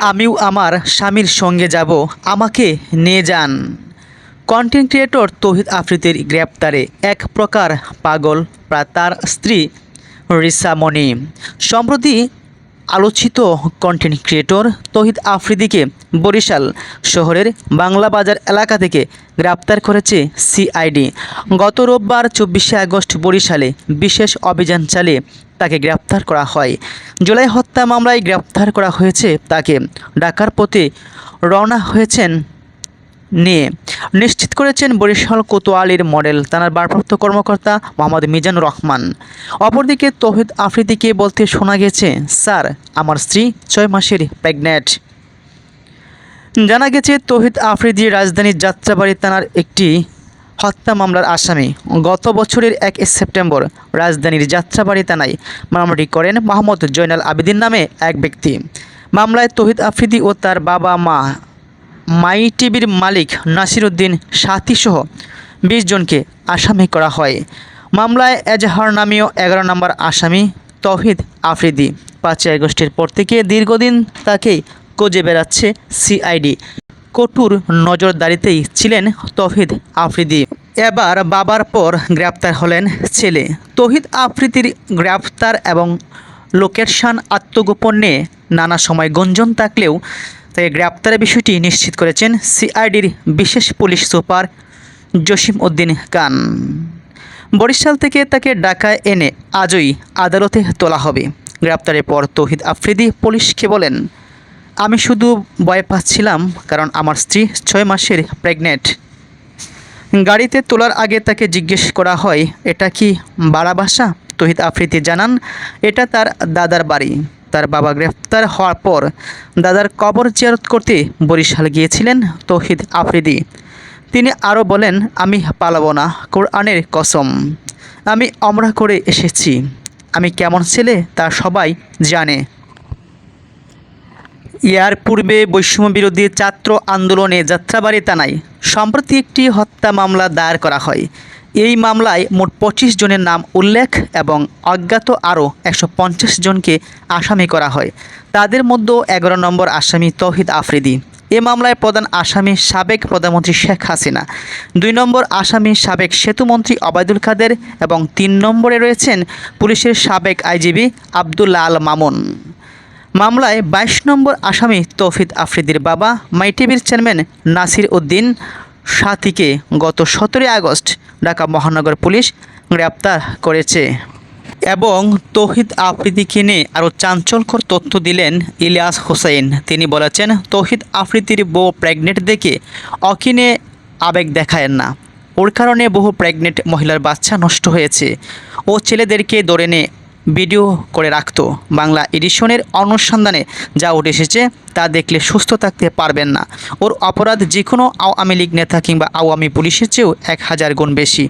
আমিও আমার স্বামীর সঙ্গে যাব। আমাকে নিয়ে যান। কন্টেন্ট ক্রিয়েটর তৌহিদ আফ্রিদির গ্রেপ্তারে এক প্রকার পাগল, প্রা তার স্ত্রী রিসামণি সম্প্রতি আলোচিত কন্টেন্ট ক্রিয়েটর তহিদ আফ্রিদিকে বরিশাল শহরের বাংলা বাজার এলাকা থেকে গ্রেপ্তার করেছে সিআইডি গত রোববার চব্বিশে আগস্ট বরিশালে বিশেষ অভিযান চালিয়ে তাকে গ্রেপ্তার করা হয়। জুলাই হত্যা মামলায় গ্রেপ্তার করা হয়েছে তাকে। ঢাকার পথে রওনা হয়েছেন নিয়ে নিশ্চিত করেছেন বরিশাল কোতোয়ালির মডেল থানার ভারপ্রাপ্ত কর্মকর্তা মোহাম্মদ মিজানুর রহমান। অপরদিকে তৌহিদ আফ্রিদিকে বলতে শোনা গেছে, স্যার, আমার স্ত্রী ছয় মাসের প্রেগনেন্ট জানা গেছে, তৌহিদ আফ্রিদি রাজধানীর যাত্রাবাড়ি থানার একটি হত্যা মামলার আসামি। গত বছরের এক সেপ্টেম্বর রাজধানীর যাত্রাবাড়ি থানায় মামলাটি করেন মোহাম্মদ জয়নাল আবেদিন নামে এক ব্যক্তি। মামলায় তৌহিদ আফ্রিদি ও তার বাবা মা মাই টিভির মালিক নাসিরুদ্দিন সাথীসহ বিশ জনকে আসামি করা হয়। মামলায় এজাহার নামীয় এগারো নম্বর আসামি তহিদ আফ্রিদি পাঁচই আগস্টের পর থেকে দীর্ঘদিন তাকেই কোজে বেড়াচ্ছে সিআইডি। কঠোর নজরদারিতেই ছিলেন তৌহিদ আফ্রিদি। এবার বাবার পর গ্রেপ্তার হলেন ছেলে। তহিদ আফ্রিদির গ্রেপ্তার এবং লোকেশন আত্মগোপন নিয়ে নানা সময় গঞ্জন থাকলেও তাকে গ্রেপ্তারের বিষয়টি নিশ্চিত করেছেন সিআইডির বিশেষ পুলিশ সুপার জসিম উদ্দিন খান। বরিশাল থেকে তাকে ঢাকায় এনে আজই আদালতে তোলা হবে। গ্রেপ্তারের পর তৌহিদ আফ্রিদি পুলিশকে বলেন, আমি শুধু ভয় পাচ্ছিলাম কারণ আমার স্ত্রী ছয় মাসের প্রেগনেন্ট। গাড়িতে তোলার আগে তাকে জিজ্ঞেস করা হয়, এটা কি বাড়া বাসা তহিদ আফ্রিদি জানান, এটা তার দাদার বাড়ি। তার বাবা গ্রেফতার হওয়ার পর দাদার কবর জিয়ারত করতে বরিশাল গিয়েছিলেন তৌহিদ আফ্রিদি। তিনি আরও বলেন, আমি পালাবো না, কোরআনের কসম। আমি অমরা করে এসেছি। আমি কেমন ছেলে তা সবাই জানে। ইয়ার পূর্বে বৈষম্য বিরোধী ছাত্র আন্দোলনে যাত্রাবাড়ি থানায় সম্প্রতি একটি হত্যা মামলা দায়ের করা হয়। এই মামলায় মোট পঁচিশ জনের নাম উল্লেখ এবং অজ্ঞাত আরও একশো পঞ্চাশ জনকে আসামি করা হয়। তাদের মধ্যে এগারো নম্বর আসামি তৌহিদ আফ্রিদি। এ মামলায় প্রধান আসামি সাবেক প্রধানমন্ত্রী শেখ হাসিনা। দুই নম্বর আসামি সাবেক সেতুমন্ত্রী অবায়দুল কাদের এবং তিন নম্বরে রয়েছেন পুলিশের সাবেক আইজিবি আবদুল্লা আল মামুন। মামলায় বাইশ নম্বর আসামি তৌফিদ আফ্রিদির বাবা মাইটিভির চেয়ারম্যান নাসির উদ্দিন সাথীকে গত সতেরোই আগস্ট ঢাকা মহানগর পুলিশ গ্রেপ্তার করেছে। এবং তৌহিদ আফ্রিদিকে নিয়ে আরও চাঞ্চল্যকর তথ্য দিলেন ইলিয়াস হোসেন। তিনি বলেছেন, তৌহিদ আফ্রিদির বউ প্রেগনেন্ট দেখে অকিনে আবেগ দেখায়েন না। ওর কারণে বহু প্রেগনেন্ট মহিলার বাচ্চা নষ্ট হয়েছে। ও ছেলেদেরকে ধরে নিয়ে ভিডিও করে রাখত। বাংলা এডিশনের অনুসন্ধানে যা উঠে এসেছে তা দেখলে সুস্থ থাকতে পারবেন না। ওর অপরাধ যে কোনো আওয়ামী লীগ নেতা কিংবা আওয়ামী পুলিশের চেয়েও এক হাজার গুণ বেশি।